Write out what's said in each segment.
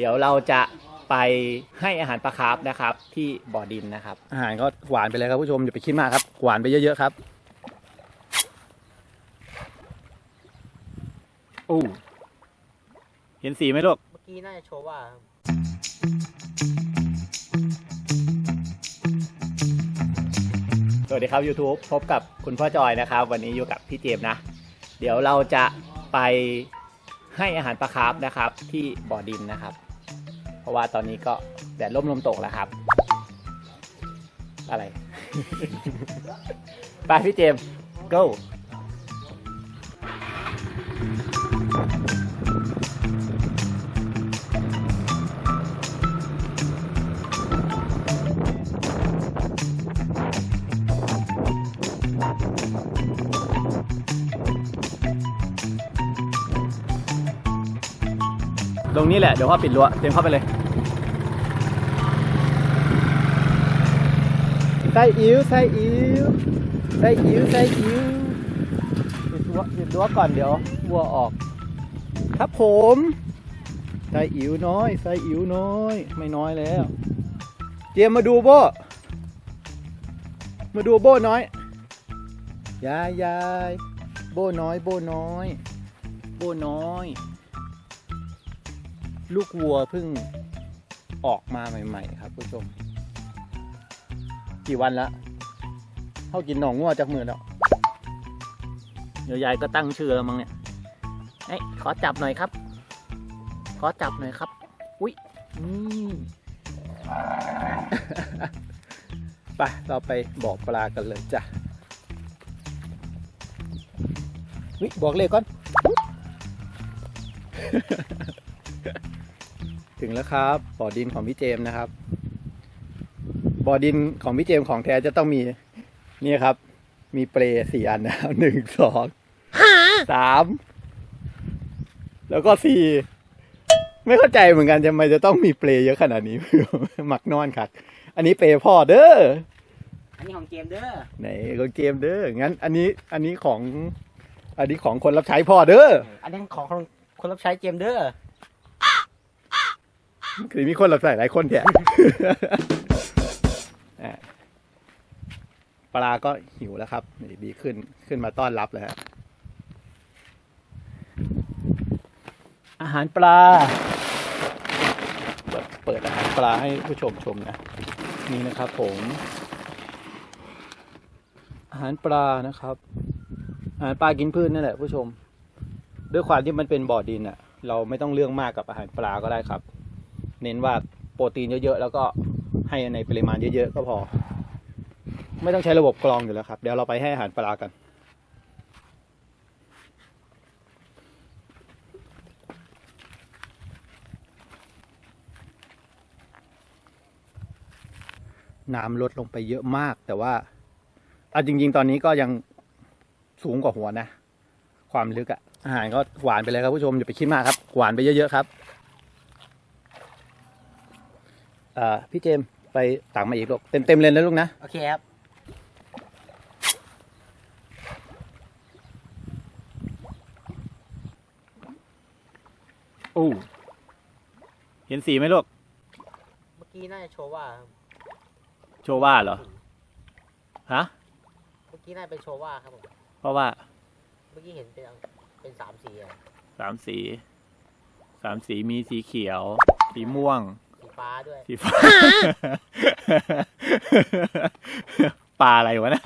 เดี๋ยวเราจะไปให้อาหารปลาคาร์ฟนะครับ ที่บ่อดินนะครับ อาหารก็หวานไปเลยครับผู้ชมอย่าไปคิดมากครับ หวานไปเยอะๆครับอู้เห็นสีไหมลูกเมื่อกี้น่าจะโชว์ว่าครับสวัสดีครับ YouTube พบกับคุณพ่อจอยนะครับ วันนี้อยู่กับพี่เจมส์นะ เดี๋ยวเราจะไปให้อาหารปลาคาร์ฟนะครับ ที่บ่อดินนะครับเพ ราะว่าตอนนี้ก็แดดร่มลมตกแล้วครับ อะไร ไปพี่เจมส์ go ตรงนี้แหละ เดี๋ยวพ่อปิดรั้วเจมเข้าไปเลย ส่อิ๋วใส่อิ๋วใส่อิ๋วใส่อิ๋วปิดรั้วปิดรั้วก่อนเดี๋ยววัวออก ครับผมใส่อิ๋วน้อยใส่อิ๋วน้อย ไม่น้อยแล้ว เจมส์มาดูโบมาดูโบน้อยยายยายโบน้อย โบน้อย โบน้อย ลูกวัวเพิ่งออกมาใหม่ ๆ ครับผู้ชม กี่วันละเขากินหนองงัวจากมือแล้วเดี๋ยวยายก็ตั้งชื่อแล้วมั้งเนี่ยเอ้ยขอจับหน่อยครับ ขอจับหน่อยครับ อุ้ยนี่ไปเราไปบอกปลากันเลยจ้ะวิบอกเลขก่อน ถึงแล้วครับบ่อดินของพี่เจมส์นะครับ บ่อดินของพี่เจมส์ของแท้จะต้องมีนี่ครับ มีเปรย์สี่อันนะครับหนึ่งสองสามแล้วก็สี่ไม่เข้าใจเหมือนกันทำไมจะต้องมีเปรย์เยอะขนาดนี้ หมักนอนครับอันนี้เปรย์พ่อเด้ออันนี้ของเกมเด้อไหนก็เกมเด้องั้น อันนี้อันนี้ของ อันนี้ของคนรับใช้พ่อเด้ออันนี้ของคนคนรับใช้เกมเด้อคือมีคนรับใช้หลายคนแท้อ่ ลาก็หิวแล้วครับนี่ดีขึ้นขึ้นมาต้อนรับแล้วฮะอาหารปลา เปิดอาหารปลาให้ผู้ชมชมนะ นี่นะครับผม อาหารปลานะครับ อาหารปลากินพืชนั่นแหละผู้ชม ด้วยความที่มันเป็นบ่อดินอะเราไม่ต้องเรื่องมากกับอาหารปลาก็ได้ครับ เน้นว่าโปรตีนเยอะๆ แล้วก็ให้ในปริมาณเยอะๆ ก็พอ ไม่ต้องใช้ระบบกรองอยู่แล้วครับ เดี๋ยวเราไปให้อาหารปลากัน น้ำลดลงไปเยอะมาก แต่ว่าอาจริง ๆ ตอนนี้ก็ยังสูงกว่าหัวนะ ความลึกอะอาหารก็หวานไปเลยครับผู้ชมอย่าไปคิดมากครับ หวานไปเยอะๆครับพี่เจมไปตักมาอีกลูกเต็มเต็มๆเลยนะลูกนะ โอเคครับ อู้เห็นสีไหมลูก เมื่อกี้น่าจะโชว์ว่าครับโชว่าเหรอ ฮะ เมื่อกี้น่าจะเป็นโชว์ว่าครับผมเพราะว่าเมื่อกี้เห็นเป็นเป็นสามสีอะสามสี สามสีมีสีเขียว สีม่วง สีฟ้าด้วยสีฟ้า ปลาอะไรวะเนะ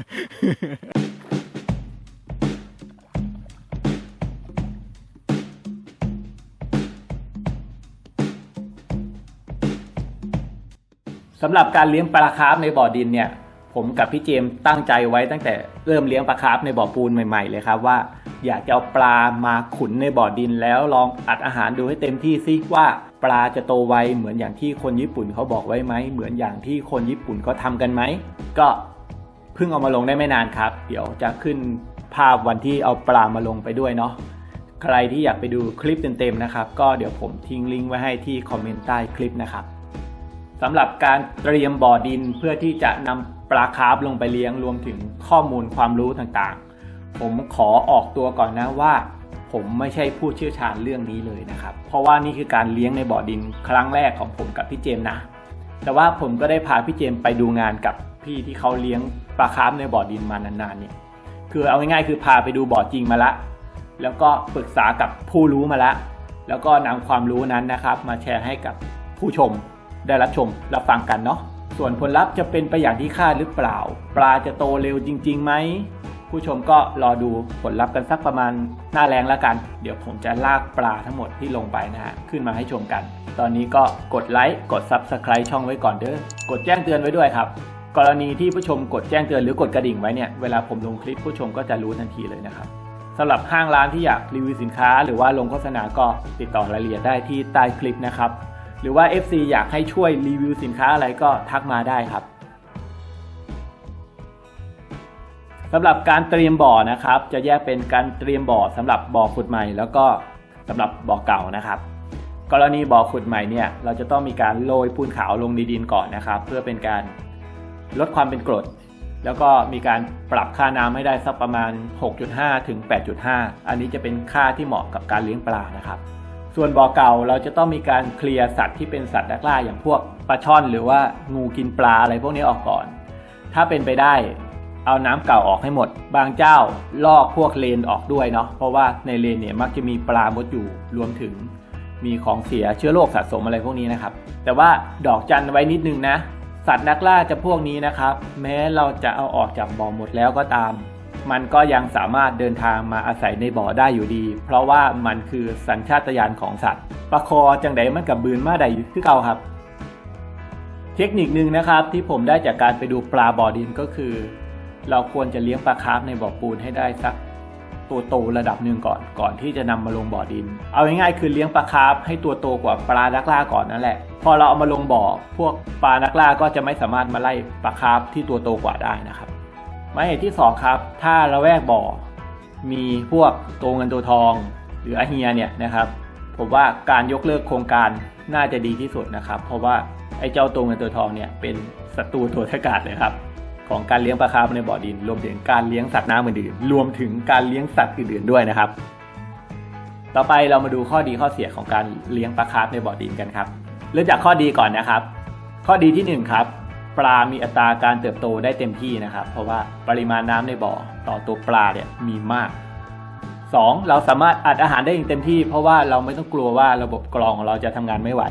สำหรับการเลี้ยงปลาคาร์ฟในบ่อดินเนี่ย ผมกับพี่เจมตั้งใจไว้ตั้งแต่เริ่มเลี้ยงปลาคาร์ฟในบ่อปูนใหม่ๆเลยครับว่า อยากจะเอาปลามาขุนในบ่อดินแล้วลองอัดอาหารดูให้เต็มที่ซิว่าปลาจะโตไวเหมือนอย่างที่คนญี่ปุ่นเขาบอกไว้ไหมเหมือนอย่างที่คนญี่ปุ่นเขาทำกันไหมก็เพิ่งเอามาลงได้ไม่นานครับ เดี๋ยวจะขึ้นภาพวันที่เอาปลามาลงไปด้วยเนาะใครที่อยากไปดูคลิปเต็มๆนะครับ ก็เดี๋ยวผมทิ้งลิงก์ไว้ให้ที่คอมเมนต์ใต้คลิปนะครับ สำหรับการเตรียมบ่อดินเพื่อที่จะนำปลาคาร์ฟลงไปเลี้ยงรวมถึงข้อมูลความรู้ต่างๆ ผมขอออกตัวก่อนนะว่า ผมไม่ใช่ผู้เชี่ยวชาญเรื่องนี้เลยนะครับ เพราะว่านี่คือการเลี้ยงในบ่อดินครั้งแรกของผมกับพี่เจมส์นะ แต่ว่าผมก็ได้พาพี่เจมส์ไปดูงานกับพี่ที่เขาเลี้ยงปลาคาร์ฟในบ่อดินมานานๆเนี่ยคือเอาง่ายๆคือพาไปดูบ่อจริงมาละ แล้วก็ปรึกษากับผู้รู้มาละ แล้วก็นำความรู้นั้นนะครับ มาแชร์ให้กับผู้ชม ได้รับชมรับฟังกันเนาะส่วนผลลัพธ์จะเป็นไปอย่างที่คาดหรือเปล่า ปลาจะโตเร็วจริงๆไหมผู้ชมก็รอดูผลลัพธ์กันสักประมาณหน้าแรงแล้วกัน เดี๋ยวผมจะลากปลาทั้งหมดที่ลงไปนะฮะขึ้นมาให้ชมกัน ตอนนี้ก็กดไลค์กด Subscribe ช่องไว้ก่อนเด้อกดแจ้งเตือนไว้ด้วยครับ กรณีที่ผู้ชมกดแจ้งเตือนหรือกดกระดิ่งไว้เนี่ยเวลาผมลงคลิปผู้ชมก็จะรู้ทันทีเลยนะครับสำหรับห้างร้านที่อยากรีวิวสินค้า หรือว่าลงโฆษณาก็ติดต่อรายละเอียดได้ที่ใต้คลิปนะครับ หรือว่า FC อยากให้ช่วยรีวิวสินค้าอะไรก็ทักมาได้ครับสำหรับการเตรียมบ่อนะครับ จะแยกเป็นการเตรียมบ่อสำหรับบ่อขุดใหม่ แล้วก็สำหรับบ่อเก่านะครับ กรณีบ่อขุดใหม่เนี่ยเราจะต้องมีการโรยปูนขาวลงในดินก่อนนะครับ เพื่อเป็นการลดความเป็นกรด แล้วก็มีการปรับค่าน้ำให้ได้สักประมาณ 6.5 ถึง 8.5 อันนี้จะเป็นค่าที่เหมาะกับการเลี้ยงปลานะครับ ส่วนบ่อเก่าเราจะต้องมีการเคลียร์สัตว์ที่เป็นสัตว์ดักล่าอย่างพวกปลาช่อน หรือว่างูกินปลาอะไรพวกนี้ออกก่อน ถ้าเป็นไปได้เอาน้ำเก่าออกให้หมด บางเจ้าลอกพวกเลนออกด้วยเนาะ เพราะว่าในเลนเนี่ยมักจะมีปลามดอยู่ รวมถึงมีของเสียเชื้อโรคสะสมอะไรพวกนี้นะครับ แต่ว่าดอกจันไว้นิดนึงนะ สัตว์นักล่าจะพวกนี้นะครับ แม้เราจะเอาออกจากบ่อหมดแล้วก็ตาม มันก็ยังสามารถเดินทางมาอาศัยในบ่อได้อยู่ดี เพราะว่ามันคือสัญชาตญาณของสัตว์ ปลาคอจังไดมันกับบืนมาใดคือเก่าครับ เทคนิคนึงนะครับที่ผมได้จากการไปดูปลาบ่อดินก็คือ เราควรจะเลี้ยงปลาคาร์ฟในบ่อปูนให้ได้สักตัวโตระดับหนึ่งก่อนก่อนที่จะนำมาลงบ่อดิน เอาง่ายๆคือเลี้ยงปลาคาร์ฟให้ตัวโตกว่าปลานักล่าก่อนนั่นแหละ พอเราเอามาลงบ่อ พวกปลานักล่าก็จะไม่สามารถมาไล่ปลาคาร์ฟที่ตัวโตกว่าได้นะครับ หมายเหตุที่สองครับ ถ้าระแวกบ่อ มีพวกตัวเงินตัวทอง หรืออาเฮียเนี่ยนะครับ ผมว่าการยกเลิกโครงการน่าจะดีที่สุดนะครับ เพราะว่าไอ้เจ้าตัวเงินตัวทองเนี่ยเป็นศัตรูตัวทกาศเลยครับของการเลี้ยงปลาคาร์ฟในบ่อดิน รวมถึงการเลี้ยงสัตว์น้ำอื่นๆรวมถึงการเลี้ยงสัตว์อื่นๆด้วยนะครับ ต่อไปเรามาดูข้อดีข้อเสียของการเลี้ยงปลาคาร์ฟในบ่อดินกันครับ เริ่มจากข้อดีก่อนนะครับ ข้อดีที่หนึ่งครับ ปลามีอัตราการเติบโตได้เต็มที่นะครับ เพราะว่าปริมาณน้ำในบ่อต่อตัวปลาเนี่ยมีมาก 2. เราสามารถอัดอาหารได้อย่างเต็มที่ เพราะว่าเราไม่ต้องกลัวว่าระบบกรองของเราจะทำงานไม่ไหว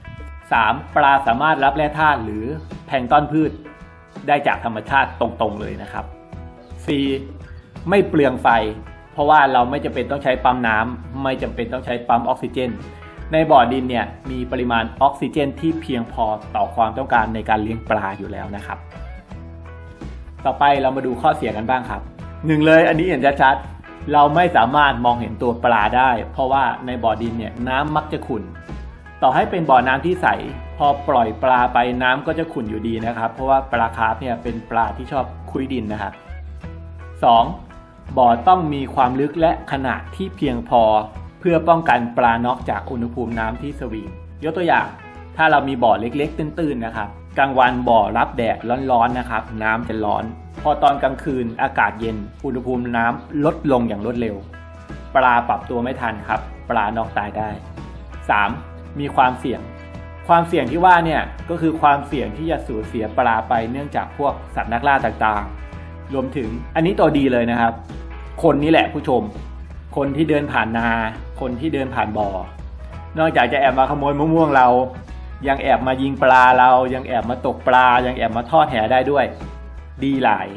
3. ปลาสามารถรับแร่ธาตุหรือแพลงต้อนพืชได้จากธรรมชาติตรงๆเลยนะครับ 4. ไม่เปลืองไฟ เพราะว่าเราไม่จำเป็นต้องใช้ปั๊มน้ำไม่จำเป็นต้องใช้ปั๊มออกซิเจน ในบ่อดินเนี่ยมีปริมาณออกซิเจนที่เพียงพอต่อความต้องการในการเลี้ยงปลาอยู่แล้วนะครับ ต่อไปเรามาดูข้อเสียกันบ้างครับหนึ่งเลยอันนี้เห็นชัดๆเราไม่สามารถมองเห็นตัวปลาได้ เพราะว่าในบ่อดินเนี่ยน้ำมักจะขุ่นต่อให้เป็นบ่อน้ำที่ใส พอปล่อยปลาไปน้ำก็จะขุ่นอยู่ดีนะครับ เพราะว่าปลาคาร์ฟเนี่ยเป็นปลาที่ชอบคุยดินนะครับ 2. บ่อต้องมีความลึกและขนาดที่เพียงพอ พื่อป้องกันปลาน็อกจากอุณหภูมิน้ำที่สวิงยกตัวอย่าง ถ้าเรามีบ่อเล็ก ๆ ตื้นๆนะครับกลางวันบ่อรับแดดร้อนๆนะครับ น้ำจะร้อน พอตอนกลางคืนอากาศเย็น อุณหภูมิน้ำลดลงอย่างรวดเร็ว ปลาปรับตัวไม่ทันครับ ปลานอกตายได้ 3. มีความเสี่ยง ความเสี่ยงที่ว่าเนี่ยก็คือความเสี่ยงที่จะสูญเสียปลาไปเนื่องจากพวกสัตว์นักล่าต่างๆ รวมถึงอันนี้ตัวดีเลยนะครับ คนนี่แหละผู้ชม คนที่เดินผ่านนา คนที่เดินผ่านบ่อ นอกจากจะแอบมาขโมยมะม่วงเรา ยังแอบมายิงปลาเรา ยังแอบมาตกปลา ยังแอบมาทอดแหได้ด้วย ดีหลาย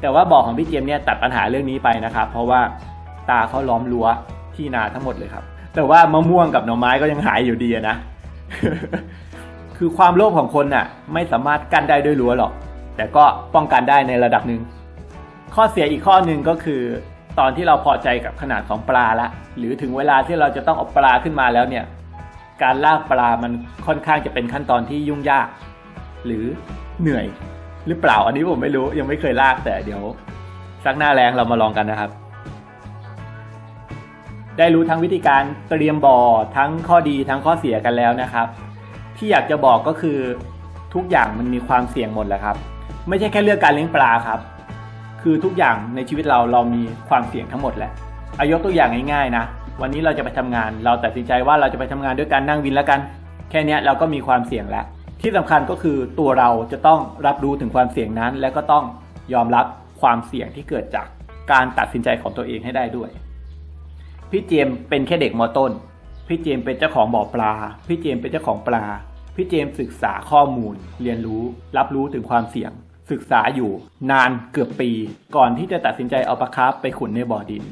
แต่ว่าบ่อของพี่เจมส์เนี่ยตัดปัญหาเรื่องนี้ไปนะครับ เพราะว่าตาเขาล้อมรั้วที่นาทั้งหมดเลยครับ แต่ว่ามะม่วงกับหน่อไม้ก็ยังหายอยู่ดีนะ คือความโลภของคนน่ะ ไม่สามารถกั้นได้ด้วยรั้วหรอก แต่ก็ป้องกันได้ในระดับหนึ่งข้อเสียอีกข้อหนึ่งก็คือ ตอนที่เราพอใจกับขนาดของปลาละ หรือถึงเวลาที่เราจะต้องเอาปลาขึ้นมาแล้วเนี่ย การลากปลามันค่อนข้างจะเป็นขั้นตอนที่ยุ่งยาก หรือเหนื่อยหรือเปล่าอันนี้ผมไม่รู้ยังไม่เคยลากแต่เดี๋ยวสักหน้าแรงเรามาลองกันนะครับ ได้รู้ทั้งวิธีการเตรียมบ่อทั้งข้อดีทั้งข้อเสียกันแล้วนะครับ ที่อยากจะบอกก็คือทุกอย่างมันมีความเสี่ยงหมดแหละครับ ไม่ใช่แค่เรื่องการเลี้ยงปลาครับ คือทุกอย่างในชีวิตเราเรามีความเสี่ยงทั้งหมดแหละอายกตัวอย่างง่ายๆนะ วันนี้เราจะไปทำงาน เราตัดสินใจว่าเราจะไปทำงานด้วยการนั่งวินแล้วกัน แค่นี้เราก็มีความเสี่ยงแล้ว ที่สำคัญก็คือตัวเราจะต้องรับรู้ถึงความเสี่ยงนั้น และก็ต้องยอมรับความเสี่ยงที่เกิดจากการตัดสินใจของตัวเองให้ได้ด้วย พี่เจมเป็นแค่เด็กมอต้น พี่เจมเป็นเจ้าของบ่อปลา พี่เจมเป็นเจ้าของปลา พี่เจมศึกษาข้อมูล เรียนรู้ รับรู้ถึงความเสี่ยง ศึกษาอยู่นานเกือบปี ก่อนที่จะตัดสินใจเอาปลาคาร์ฟไปขุนในบ่อดิน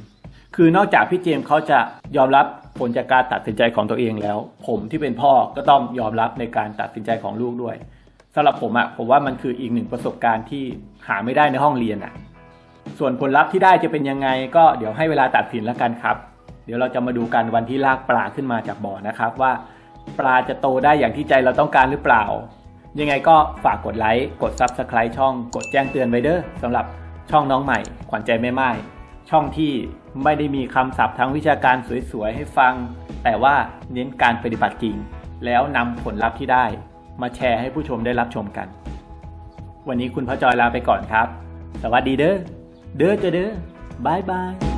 คือนอกจากพี่เจมส์เขาจะยอมรับผลจากการตัดสินใจของตัวเองแล้ว ผมที่เป็นพ่อก็ต้องยอมรับในการตัดสินใจของลูกด้วยสำหรับผมอะผมว่ามันคืออีกหนึ่งประสบการณ์ที่หาไม่ได้ในห้องเรียนอะส่วนผลลัพธ์ที่ได้จะเป็นยังไงก็เดี๋ยวให้เวลาตัดสินแล้วกันครับ เดี๋ยวเราจะมาดูกันวันที่ลากปลาขึ้นมาจากบ่อนะครับว่า ปลาจะโตได้อย่างที่ใจเราต้องการหรือเปล่า ยังไงก็ฝากกดไลค์กด Subscribe ช่องกดแจ้งเตือนไว้เด้อสำหรับช่องน้องใหม่ขวัญใจแม่ไม้ช่องที่ไม่ได้มีคำศัพท์ทางวิชาการสวยๆให้ฟัง แต่ว่าเน้นการปฏิบัติจริง แล้วนำผลลัพธ์ที่ได้ มาแชร์ให้ผู้ชมได้รับชมกัน วันนี้คุณพระจอยลาไปก่อนครับ สวัสดีเด้อเด้อจะเด้อบายบาย